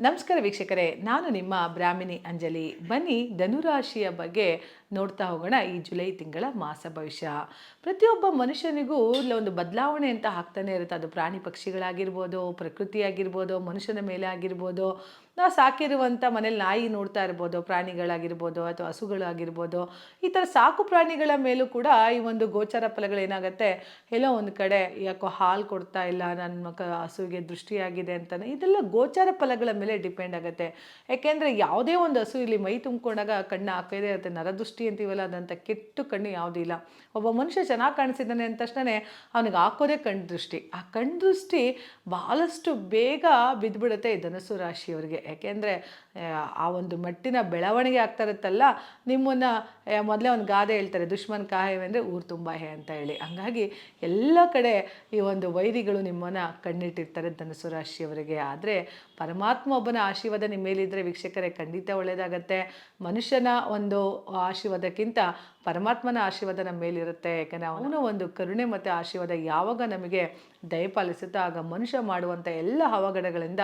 ನಮಸ್ಕಾರ ವೀಕ್ಷಕರೇ ನಾನು ನಿಮ್ಮ ಬ್ರಾಹ್ಮಿಣಿ ಅಂಜಲಿ. ಬನ್ನಿ ಧನುರಾಶಿಯ ಬಗ್ಗೆ ನೋಡ್ತಾ ಹೋಗೋಣ ಈ ಜುಲೈ ತಿಂಗಳ ಮಾಸ ಭವಿಷ್ಯ. ಪ್ರತಿಯೊಬ್ಬ ಮನುಷ್ಯನಿಗೂ ಇಲ್ಲ ಒಂದು ಬದಲಾವಣೆ ಅಂತ ಆಗ್ತಾನೆ ಇರುತ್ತೆ. ಅದು ಪ್ರಾಣಿ ಪಕ್ಷಿಗಳಾಗಿರ್ಬೋದು, ಪ್ರಕೃತಿ ಆಗಿರ್ಬೋದು, ಮನುಷ್ಯನ ಮೇಲೆ ಆಗಿರ್ಬೋದು ನಾವು ಸಾಕಿರುವಂಥ ಮನೇಲಿ ನಾಯಿ ನೋಡ್ತಾ ಇರ್ಬೋದು, ಪ್ರಾಣಿಗಳಾಗಿರ್ಬೋದು ಅಥವಾ ಹಸುಗಳಾಗಿರ್ಬೋದು ಈ ಥರ ಸಾಕು ಪ್ರಾಣಿಗಳ ಮೇಲೂ ಕೂಡ ಈ ಒಂದು ಗೋಚರ ಫಲಗಳೇನಾಗುತ್ತೆ ಎಲ್ಲೋ ಒಂದು ಕಡೆ ಯಾಕೋ ಹಾಲು ಕೊಡ್ತಾ ಇಲ್ಲ ನನ್ನ ಮಕ್ಕ ಹಸುವಿಗೆ ದೃಷ್ಟಿಯಾಗಿದೆ ಅಂತಾನೆ. ಇದೆಲ್ಲ ಗೋಚರ ಫಲಗಳ ಮೇಲೆ ಡಿಪೆಂಡ್ ಆಗುತ್ತೆ. ಯಾಕೆಂದರೆ ಯಾವುದೇ ಒಂದು ಹಸು ಇಲ್ಲಿ ಮೈ ತುಂಬಿಕೊಂಡಾಗ ಕಣ್ಣು ಹಾಕದೇ ಇರುತ್ತೆ. ನರದೃಷ್ಟಿ ಅಂತೀವಲ್ಲ ಅದಂಥ ಕೆಟ್ಟು ಕಣ್ಣು ಯಾವುದೂ ಇಲ್ಲ. ಒಬ್ಬ ಮನುಷ್ಯ ಚೆನ್ನಾಗಿ ಕಾಣಿಸಿದ್ದಾನೆ ಅಂದ ತಕ್ಷಣ ಅವನಿಗೆ ಹಾಕೋದೇ ಕಣ್ಣು ದೃಷ್ಟಿ. ಆ ಕಣ್ಣು ದೃಷ್ಟಿ ಬಹಳಷ್ಟು ಬೇಗ ಬಿದ್ದುಬಿಡುತ್ತೆ ಈ ಧನಸ್ಸು ರಾಶಿಯವರಿಗೆ. ಯಾಕೆಂದರೆ, ಆ ಒಂದು ಮಟ್ಟಿನ ಬೆಳವಣಿಗೆ ಆಗ್ತಾ ಇರುತ್ತಲ್ಲ, ನಿಮ್ಮನ್ನು ಮೊದಲೇ ಒಂದು ಗಾದೆ ಹೇಳ್ತಾರೆ ದುಶ್ಮನ್ ಕಾಯವೆಂದರೆ ಊರು ತುಂಬ ಹೇ ಅಂತ ಹೇಳಿ. ಹಂಗಾಗಿ ಎಲ್ಲ ಕಡೆ ಈ ಒಂದು ವೈರಿಗಳು ನಿಮ್ಮನ್ನು ಕಣ್ಣಿಟ್ಟಿರ್ತಾರೆ ಧನಸ್ಸು ರಾಶಿಯವರಿಗೆ. ಆದರೆ ಪರಮಾತ್ಮ ಒಬ್ಬನ ಆಶೀರ್ವಾದ ನಿಮ್ಮ ಮೇಲಿದ್ದರೆ ವೀಕ್ಷಕರೇ ಖಂಡಿತ ಒಳ್ಳೆಯದಾಗತ್ತೆ ಮನುಷ್ಯನ ಒಂದು ಆಶೀರ್ವಾದಕ್ಕಿಂತ ಪರಮಾತ್ಮನ ಆಶೀರ್ವಾದ ನಮ್ಮ ಮೇಲಿರುತ್ತೆ. ಯಾಕಂದರೆ ಅವನ ಒಂದು ಕರುಣೆ ಮತ್ತು ಆಶೀರ್ವಾದ ಯಾವಾಗ ನಮಗೆ ದಯಪಾಲಿಸುತ್ತೋ ಆಗ ಮನುಷ್ಯ ಮಾಡುವಂಥ ಎಲ್ಲ ಅವಘಡಗಳಿಂದ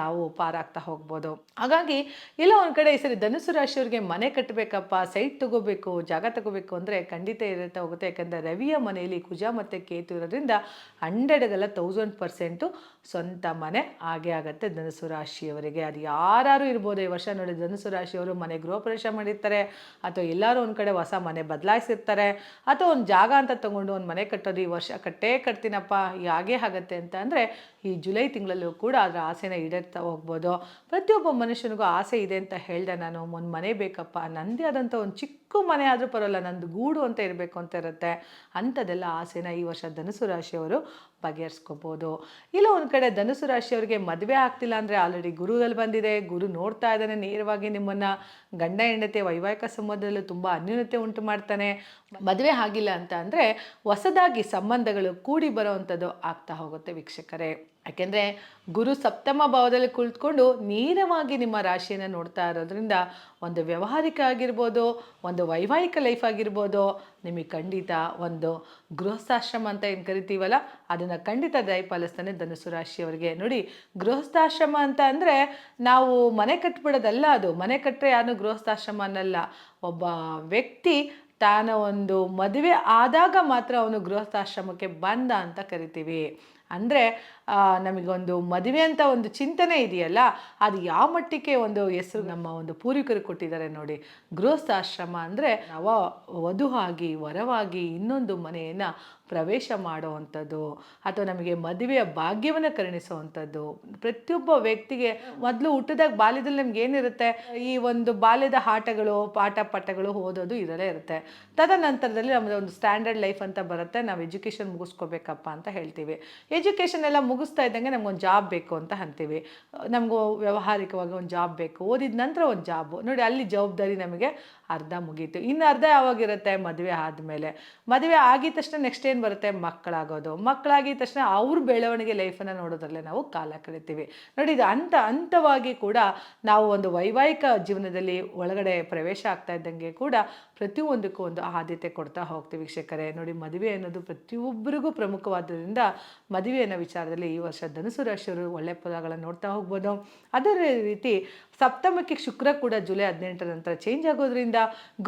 ನಾವು ಪಾರಾಗ್ತಾ ಹೋಗ್ಬೋದು. ಹಾಗಾಗಿ ಎಲ್ಲ ಒಂದು ಕಡೆ ಈ ಸರಿ ಧನುಸು ರಾಶಿಯವ್ರಿಗೆ ಮನೆ ಕಟ್ಟಬೇಕಪ್ಪ ಸೈಟ್ ತಗೋಬೇಕು ಜಾಗ ತಗೋಬೇಕು ಅಂದರೆ ಖಂಡಿತ ಇರುತ್ತೆ ಹೋಗುತ್ತೆ. ಯಾಕಂದರೆ ರವಿಯ ಮನೆಯಲ್ಲಿ ಕುಜ ಮತ್ತು ಕೇತು ಇರೋದ್ರಿಂದ ಹಂಡ್ರೆಡ್ಗೆಲ್ಲ ತೌಸಂಡ್ ಪರ್ಸೆಂಟು ಸ್ವಂತ ಮನೆ ಆಗೇ ಆಗುತ್ತೆ ಧನುಸು ರಾಶಿಯವರಿಗೆ. ಅದು ಯಾರು ಇರ್ಬೋದು. ಈ ವರ್ಷ ನೋಡಿ ಧನುಸು ರಾಶಿಯವರು ಮನೆ ಗೃಹ ಪ್ರವೇಶ ಮಾಡಿರ್ತಾರೆ. ಅಥವಾ ಎಲ್ಲರೂ ಒಂದು ಕಡೆ ಹೊಸ ಮನೆ ಬದಲಾಯಿಸಿರ್ತಾರೆ. ಅಥವಾ ಒಂದು ಜಾಗ ಅಂತ ತಗೊಂಡು ಒಂದು ಮನೆ ಕಟ್ಟೋದು ಈ ವರ್ಷ ಕಟ್ಟೇ ಕಟ್ತೀನಪ್ಪ ಹಾಗೇ ಆಗತ್ತೆ ಅಂತ ಅಂದರೆ ಈ ಜುಲೈ ತಿಂಗಳಲ್ಲೂ ಕೂಡ ಅದರ ಆಸೆನ ಈಡೇರ್ತಾ ಹೋಗ್ಬೋದು. ಪ್ರತಿಯೊಬ್ಬ ಮನುಷ್ಯನಿಗೂ ಆಸೆ ಇದೆ ಅಂತ ಹೇಳಿದೆ ನಾನು, ಒಂದು ಮನೆ ಬೇಕಪ್ಪ ನನ್ನದೇ ಆದಂಥ ಒಂದು ಚಿಕ್ಕ ಮನೆ ಆದರೂ ಪರವಾಗಿಲ್ಲ, ನಂದು ಗೂಡು ಅಂತ ಇರಬೇಕು ಅಂತ ಇರುತ್ತೆ. ಅಂಥದ್ದೆಲ್ಲ ಆಸೆನ ಈ ವರ್ಷ ಧನುಸು ರಾಶಿಯವರು ಬಗೆಹರಿಸ್ಕೋಬೋದು. ಇಲ್ಲ ಒಂದು ಕಡೆ ಧನುಸು ರಾಶಿಯವರಿಗೆ ಮದುವೆ ಆಗ್ತಿಲ್ಲ ಅಂದರೆ ಆಲ್ರೆಡಿ ಗುರುದಲ್ಲಿ ಬಂದಿದೆ. ಗುರು ನೋಡ್ತಾ ಇದ್ದಾನೆ ನೇರವಾಗಿ ನಿಮ್ಮನ್ನು. ಗಂಡ, ಹೆಂಡತಿ ವೈವಾಹಿಕ ಸಂಬಂಧದಲ್ಲೂ ತುಂಬ ಅನ್ಯೂನತೆ ಉಂಟು ಮಾಡ್ತಾನೆ. ಮದುವೆ ಆಗಿಲ್ಲ ಅಂತ ಅಂದರೆ ಹೊಸದಾಗಿ ಸಂಬಂಧಗಳು ಕೂಡಿ ಬರೋವಂಥದ್ದು ಆಗ್ತಾ ಹೋಗುತ್ತೆ ವೀಕ್ಷಕರೇ. ಯಾಕೆಂದರೆ ಗುರು ಸಪ್ತಮ ಭಾವದಲ್ಲಿ ಕುಳಿತುಕೊಂಡು ನೇರವಾಗಿ ನಿಮ್ಮ ರಾಶಿಯನ್ನು ನೋಡ್ತಾ ಇರೋದ್ರಿಂದ ಒಂದು ವ್ಯವಹಾರಿಕ ಆಗಿರ್ಬೋದು, ಒಂದು ವೈವಾಹಿಕ ಲೈಫ್ ಆಗಿರ್ಬೋದು, ನಿಮಗೆ ಖಂಡಿತ ಒಂದು ಗೃಹಸ್ಥಾಶ್ರಮ ಅಂತ ಏನು ಕರಿತೀವಲ್ಲ, ಅದನ್ನು ಖಂಡಿತ ದಯಪಾಲಿಸ್ತಾನೆ ಧನುಸು ರಾಶಿಯವರಿಗೆ. ನೋಡಿ, ಗೃಹಸ್ಥಾಶ್ರಮ ಅಂತ ಅಂದರೆ ನಾವು ಮನೆ ಕಟ್ಬಿಡೋದಲ್ಲ ಅದು. ಮನೆ ಕಟ್ಟರೆ ಯಾರು ಗೃಹಸ್ಥಾಶ್ರಮ ಅನ್ನಲ್ಲ. ಒಬ್ಬ ವ್ಯಕ್ತಿ ತಾನ ಒಂದು ಮದುವೆ ಆದಾಗ ಮಾತ್ರ ಅವನು ಗೃಹಸ್ಥಾಶ್ರಮಕ್ಕೆ ಬಂದ ಅಂತ ಕರಿತೀವಿ. ಅಂದರೆ ನಮಗೊಂದು ಮದುವೆ ಅಂತ ಒಂದು ಚಿಂತನೆ ಇದೆಯಲ್ಲ, ಅದು ಯಾವ ಮಟ್ಟಿಗೆ ಒಂದು ಹೆಸರು ನಮ್ಮ ಒಂದು ಪೂರ್ವಿಕರು ಕೊಟ್ಟಿದ್ದಾರೆ ನೋಡಿ. ಗೃಹಸ್ಥಾಶ್ರಮ ಅಂದರೆ ನವ ವಧುವಾಗಿ, ವರವಾಗಿ ಇನ್ನೊಂದು ಮನೆಯನ್ನು ಪ್ರವೇಶ ಮಾಡುವಂಥದ್ದು, ಅಥವಾ ನಮಗೆ ಮದುವೆಯ ಭಾಗ್ಯವನ್ನು ಕರುಣಿಸುವಂಥದ್ದು. ಪ್ರತಿಯೊಬ್ಬ ವ್ಯಕ್ತಿಗೆ ಮೊದಲು ಹುಟ್ಟಿದಾಗ ಬಾಲ್ಯದಲ್ಲಿ ನಮ್ಗೆ ಏನಿರುತ್ತೆ? ಈ ಒಂದು ಬಾಲ್ಯದ ಆಟಗಳು ಪಾಠ ಪಾಠಗಳು ಓದೋದು ಇದರಲ್ಲೇ ಇರುತ್ತೆ. ತದನಂತರದಲ್ಲಿ ನಮ್ಮದು ಒಂದು ಸ್ಟ್ಯಾಂಡರ್ಡ್ ಲೈಫ್ ಅಂತ ಬರುತ್ತೆ. ನಾವು ಎಜುಕೇಷನ್ ಮುಗಿಸ್ಕೋಬೇಕಪ್ಪ ಅಂತ ಹೇಳ್ತೀವಿ. ಎಜುಕೇಷನ್ ಎಲ್ಲ ಮುಗಿಸ್ತಾ ಇದ್ದಂಗೆ ಒಂದು ಜಾಬ್ ಬೇಕು ಅಂತ ಅಂತೀವಿ. ನಮಗೂ ವ್ಯಾವಹಾರಿಕವಾಗಿ ಒಂದು ಜಾಬ್ ಬೇಕು. ಓದಿದ ನಂತರ ಒಂದು ಜಾಬು ನೋಡಿ, ಅಲ್ಲಿ ಜವಾಬ್ದಾರಿ ನಮಗೆ ಅರ್ಧ ಮುಗೀತು. ಇನ್ನು ಅರ್ಧ ಯಾವಾಗಿರುತ್ತೆ? ಮದುವೆ ಆದಮೇಲೆ. ಮದುವೆ ಆಗಿದ ತಕ್ಷಣ ನೆಕ್ಸ್ಟ್ ಏನು ಬರುತ್ತೆ? ಮಕ್ಕಳಾಗೋದು. ಮಕ್ಕಳಾಗಿದ ತಕ್ಷಣ ಅವ್ರ ಬೆಳವಣಿಗೆ ಲೈಫನ್ನು ನೋಡೋದ್ರಲ್ಲೇ ನಾವು ಕಾಲ ಕಳಿತೀವಿ. ನೋಡಿ, ಇದು ಹಂತ ಹಂತವಾಗಿ ಕೂಡ ನಾವು ಒಂದು ವೈವಾಹಿಕ ಜೀವನದಲ್ಲಿ ಒಳಗಡೆ ಪ್ರವೇಶ ಆಗ್ತಾ ಇದ್ದಂಗೆ ಕೂಡ ಪ್ರತಿಯೊಂದಕ್ಕೂ ಒಂದು ಆದ್ಯತೆ ಕೊಡ್ತಾ ಹೋಗ್ತೀವಿ ವೀಕ್ಷಕರೇ. ನೋಡಿ, ಮದುವೆ ಅನ್ನೋದು ಪ್ರತಿಯೊಬ್ಬರಿಗೂ ಪ್ರಮುಖವಾದ್ದರಿಂದ ಮದುವೆ ಅನ್ನೋ ಈ ವರ್ಷ ಧನುಸು ರಾಶಿಯವರು ಒಳ್ಳೆಯ ಫಲಗಳನ್ನು ನೋಡ್ತಾ ಹೋಗ್ಬೋದು. ಅದೇ ರೀತಿ ಸಪ್ತಮಕ್ಕೆ ಶುಕ್ರ ಕೂಡ ಜುಲೈ ಹದಿನೆಂಟರ ನಂತರ ಚೇಂಜ್ ಆಗೋದ್ರಿಂದ,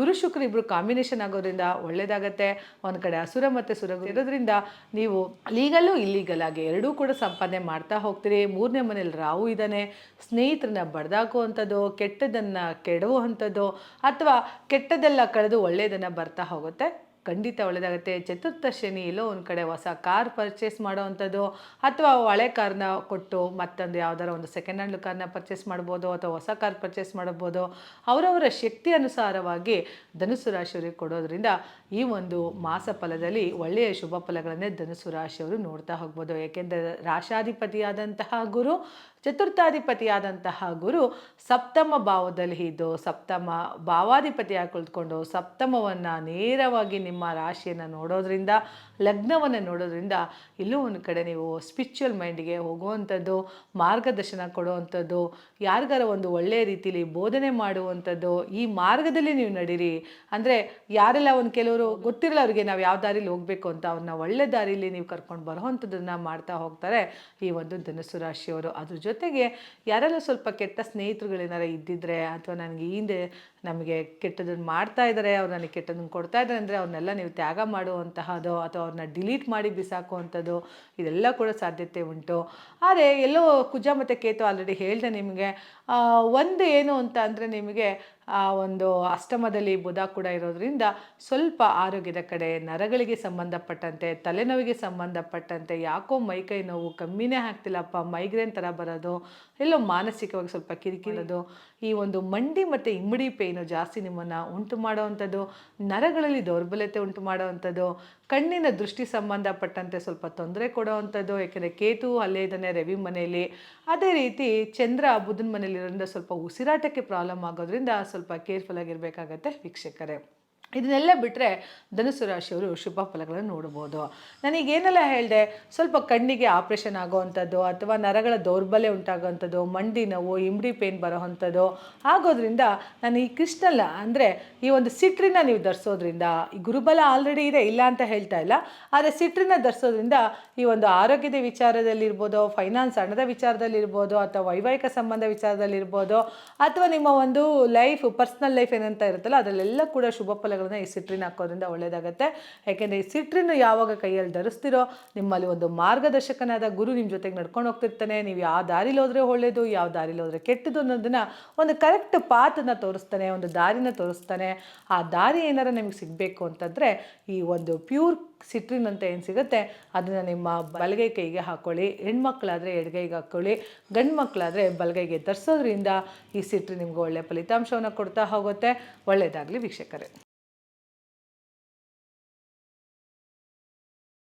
ಗುರು ಶುಕ್ರ ಇಬ್ಬರು ಕಾಂಬಿನೇಷನ್ ಆಗೋದ್ರಿಂದ ಒಳ್ಳೆಯದಾಗತ್ತೆ ಒಂದು ಕಡೆ ಅಸುರ ಮತ್ತು ಸುರ ಇರೋದ್ರಿಂದ ನೀವು ಲೀಗಲು ಇಲ್ಲೀಗಲ್ ಆಗಿ ಎರಡೂ ಕೂಡ ಸಂಪಾದನೆ ಮಾಡ್ತಾ ಹೋಗ್ತೀರಿ. ಮೂರನೇ ಮನೇಲಿ ರಾಹು ಇದ್ದಾನೆ. ಸ್ನೇಹಿತರನ್ನ ಬಡ್ದಾಕುವಂಥದ್ದು ಕೆಟ್ಟದನ್ನು ಕೆಡುವಂಥದ್ದು ಅಥವಾ ಕೆಟ್ಟದೆಲ್ಲ ಕಳೆದು ಒಳ್ಳೆಯದನ್ನು ಬರ್ತಾ ಹೋಗುತ್ತೆ. ಖಂಡಿತ ಒಳ್ಳೆಯದಾಗುತ್ತೆ ಚತುರ್ಥ ಶನಿ ಎಲ್ಲೋ ಒಂದು ಕಡೆ ಹೊಸ ಕಾರ್ ಪರ್ಚೇಸ್ ಮಾಡೋವಂಥದ್ದು ಅಥವಾ ಹಳೆ ಕಾರ್ನ ಕೊಟ್ಟು ಮತ್ತೊಂದು ಯಾವ್ದಾರ ಒಂದು ಸೆಕೆಂಡ್ ಹ್ಯಾಂಡ್ ಕಾರ್ನ ಪರ್ಚೇಸ್ ಮಾಡ್ಬೋದು, ಅಥವಾ ಹೊಸ ಕಾರ್ ಪರ್ಚೇಸ್ ಮಾಡ್ಬೋದು, ಅವರವರ ಶಕ್ತಿ ಅನುಸಾರವಾಗಿ ಧನುಸು ರಾಶಿಯವರಿಗೆ ಕೊಡೋದ್ರಿಂದ ಈ ಒಂದು ಮಾಸ ಫಲದಲ್ಲಿ ಒಳ್ಳೆಯ ಶುಭ ಫಲಗಳನ್ನೇ ಧನುಸು ರಾಶಿಯವರು ನೋಡ್ತಾ ಹೋಗ್ಬೋದು. ಏಕೆಂದರೆ ರಾಶಾಧಿಪತಿಯಾದಂತಹ ಗುರು ಚತುರ್ಥಾಧಿಪತಿಯಾದಂತಹ ಗುರು ಸಪ್ತಮ ಭಾವದಲ್ಲಿ ಇದ್ದು ಸಪ್ತಮ ಭಾವಾಧಿಪತಿಯಾಗಿ ಕುಳಿತುಕೊಂಡು ಸಪ್ತಮವನ್ನು ನೇರವಾಗಿ ನಿಮ್ಮ ರಾಶಿಯನ್ನು ನೋಡೋದ್ರಿಂದ, ಲಗ್ನವನ್ನು ನೋಡೋದ್ರಿಂದ ಇಲ್ಲೂ ಒಂದು ಕಡೆ ನೀವು ಸ್ಪಿರಿಚುವಲ್ ಮೈಂಡಿಗೆ ಹೋಗುವಂಥದ್ದು, ಮಾರ್ಗದರ್ಶನ ಕೊಡುವಂಥದ್ದು, ಯಾರಿಗಾರ ಒಂದು ಒಳ್ಳೆಯ ರೀತಿಯಲ್ಲಿ ಬೋಧನೆ ಮಾಡುವಂಥದ್ದು ಈ ಮಾರ್ಗದಲ್ಲಿ ನೀವು ನಡೀರಿ. ಅಂದರೆ ಯಾರೆಲ್ಲ ಒಂದು ಕೆಲವರು ಗೊತ್ತಿರಲ್ಲ ಅವರಿಗೆ ನಾವು ಯಾವ ದಾರಿಲಿ ಹೋಗಬೇಕು ಅಂತ ಅವ್ರನ್ನ ಒಳ್ಳೆ ದಾರಿಲಿ ನೀವು ಕರ್ಕೊಂಡು ಬರೋವಂಥದ್ದನ್ನು ಮಾಡ್ತಾ ಹೋಗ್ತಾರೆ ಈ ಒಂದು ಧನುಸು ರಾಶಿಯವರು. ಅದ್ರ ಜೊತೆ ಜೊತೆಗೆ ಯಾರೆಲ್ಲ ಸ್ವಲ್ಪ ಕೆಟ್ಟ ಸ್ನೇಹಿತರುಗಳೇನಾರ ಇದ್ದಿದ್ರೆ ಅಥವಾ ನನಗೆ ಹಿಂದೆ ನಮಗೆ ಕೆಟ್ಟದನ್ನು ಮಾಡ್ತಾ ಇದ್ದಾರೆ ಅವ್ರು ನನಗೆ ಕೆಟ್ಟದನ್ನು ಕೊಡ್ತಾ ಇದ್ದಾರೆ ಅಂದರೆ ಅವ್ರನ್ನೆಲ್ಲ ನೀವು ತ್ಯಾಗ ಮಾಡುವಂತಹದ್ದು ಅಥವಾ ಅವ್ರನ್ನ ಡಿಲೀಟ್ ಮಾಡಿ ಬಿಸಾಕುವಂಥದ್ದು ಇದೆಲ್ಲ ಕೂಡ ಸಾಧ್ಯತೆ ಉಂಟು. ಆದರೆ ಎಲ್ಲೋ ಕುಜ ಮತ್ತು ಕೇತು ಆಲ್ರೆಡಿ ಹೇಳಿದೆ ನಿಮಗೆ ಒಂದು ಏನು ಅಂತ ಅಂದರೆ ನಿಮಗೆ ಆ ಒಂದು ಅಷ್ಟಮದಲ್ಲಿ ಬುಧ ಕೂಡ ಇರೋದ್ರಿಂದ ಸ್ವಲ್ಪ ಆರೋಗ್ಯದ ಕಡೆ ನರಗಳಿಗೆ ಸಂಬಂಧಪಟ್ಟಂತೆ, ತಲೆನೋವಿಗೆ ಸಂಬಂಧಪಟ್ಟಂತೆ ಯಾಕೋ ಮೈಕೈ ನೋವು ಕಮ್ಮಿನೇ ಆಗ್ತಿಲ್ಲಪ್ಪ, ಮೈಗ್ರೇನ್ ಥರ ಬರೋದು, ಎಲ್ಲೋ ಮಾನಸಿಕವಾಗಿ ಸ್ವಲ್ಪ ಕಿರಿಕಿರೋದು ಈ ಒಂದು ಮಂಡಿ ಮತ್ತು ಇಮ್ಮಡಿ ಪೇಯ್ನು ಜಾಸ್ತಿ ನಿಮ್ಮನ್ನು ಉಂಟು ಮಾಡೋವಂಥದ್ದು, ನರಗಳಲ್ಲಿ ದೌರ್ಬಲ್ಯತೆ ಉಂಟು ಮಾಡೋವಂಥದ್ದು, ಕಣ್ಣಿನ ದೃಷ್ಟಿ ಸಂಬಂಧಪಟ್ಟಂತೆ ಸ್ವಲ್ಪ ತೊಂದರೆ ಕೊಡೋವಂಥದ್ದು ಯಾಕೆಂದರೆ ಕೇತು ಅಲ್ಲೇ ಇದ್ದಾನೆ ರವಿ ಮನೆಯಲ್ಲಿ. ಅದೇ ರೀತಿ ಚಂದ್ರ ಬುಧನ ಮನೆಯಲ್ಲಿರೋದ್ರಿಂದ ಸ್ವಲ್ಪ ಉಸಿರಾಟಕ್ಕೆ ಪ್ರಾಬ್ಲಮ್ ಆಗೋದ್ರಿಂದ ಸ್ವಲ್ಪ ಕೇರ್ಫುಲ್ ಆಗಿರಬೇಕಾಗತ್ತೆ ವೀಕ್ಷಕರೇ. ಇದನ್ನೆಲ್ಲ ಬಿಟ್ಟರೆ ಧನುಸು ರಾಶಿಯವರು ಶುಭ ಫಲಗಳನ್ನು ನೋಡ್ಬೋದು ನನಗೇನೆಲ್ಲ ಹೇಳಿದೆ? ಸ್ವಲ್ಪ ಕಣ್ಣಿಗೆ ಆಪ್ರೇಷನ್ ಆಗೋವಂಥದ್ದು, ಅಥವಾ ನರಗಳ ದೌರ್ಬಲ್ಯ ಉಂಟಾಗೋವಂಥದ್ದು, ಮಂಡಿ ನೋವು, ಇಮ್ಡಿ ಪೇನ್ ಬರೋವಂಥದ್ದು. ಆಗೋದ್ರಿಂದ ನಾನು ಈ ಕೃಷ್ಣಲ್ಲ ಅಂದರೆ ಈ ಒಂದು ಸಿಟ್ರಿನ ನೀವು ಧರಿಸೋದ್ರಿಂದ, ಈ ಗುರುಬಲ ಆಲ್ರೆಡಿ ಇದೆ, ಇಲ್ಲ ಅಂತ ಹೇಳ್ತಾ ಇಲ್ಲ. ಆದರೆ ಸಿಟ್ರಿನ ಧರಿಸೋದ್ರಿಂದ ಈ ಒಂದು ಆರೋಗ್ಯದ ವಿಚಾರದಲ್ಲಿರ್ಬೋದು ಫೈನಾನ್ಸ್ ಹಣದ ವಿಚಾರದಲ್ಲಿರ್ಬೋದು, ಅಥವಾ ವೈವಾಹಿಕ ಸಂಬಂಧ ವಿಚಾರದಲ್ಲಿರ್ಬೋದು, ಅಥವಾ ನಿಮ್ಮ ಒಂದು ಲೈಫ್ ಪರ್ಸ್ನಲ್ ಲೈಫ್ ಏನಂತ ಇರುತ್ತಲ್ಲ, ಅದರಲ್ಲೆಲ್ಲ ಕೂಡ ಶುಭ ಫಲಗಳನ್ನ ಈ ಸಿಟ್ರಿನ್ ಹಾಕೋದ್ರಿಂದ ಒಳ್ಳೆಯದಾಗುತ್ತೆ ಯಾಕೆಂದರೆ ಈ ಸಿಟ್ರಿನ್ ಯಾವಾಗ ಕೈಯಲ್ಲಿ ಧರಿಸ್ತಿರೋ ನಿಮ್ಮಲ್ಲಿ ಒಂದು ಮಾರ್ಗದರ್ಶಕನಾದ ಗುರು ನಿಮ್ಮ ಜೊತೆಗೆ ನಡ್ಕೊಂಡು ಹೋಗ್ತಿರ್ತಾನೆ. ನೀವು ಯಾವ ದಾರಿಲಿ ಹೋದರೆ ಒಳ್ಳೆಯದು ಯಾವ ದಾರಿಲಿ ಹೋದರೆ ಕೆಟ್ಟದು ಅನ್ನೋದನ್ನ ಒಂದು ಕರೆಕ್ಟ್ ಪಾತನ್ನ ತೋರಿಸ್ತಾನೆ, ಒಂದು ದಾರಿನ ತೋರಿಸ್ತಾನೆ. ಆ ದಾರಿ ಏನಾರ ನಿಮಗೆ ಸಿಗಬೇಕು ಅಂತಂದರೆ ಈ ಒಂದು ಪ್ಯೂರ್ ಸಿಟ್ರಿನ್ ಅಂತ ಏನು ಸಿಗುತ್ತೆ? ಅದನ್ನು ನಿಮ್ಮ ಬಲಗೈ ಕೈಗೆ ಹಾಕ್ಕೊಳ್ಳಿ ಹೆಣ್ಮಕ್ಳಾದರೆ ಎಡಗೈಗೆ ಹಾಕ್ಕೊಳ್ಳಿ ಗಂಡು ಮಕ್ಕಳಾದರೆ ಬಲಗೈಗೆ ಧರಿಸೋದ್ರಿಂದ ಈ ಸಿಟ್ರಿ ನಿಮ್ಗೆ ಒಳ್ಳೆಯ ಫಲಿತಾಂಶವನ್ನು ಕೊಡ್ತಾ ಹೋಗುತ್ತೆ. ಒಳ್ಳೆಯದಾಗಲಿ ವೀಕ್ಷಕರೇ.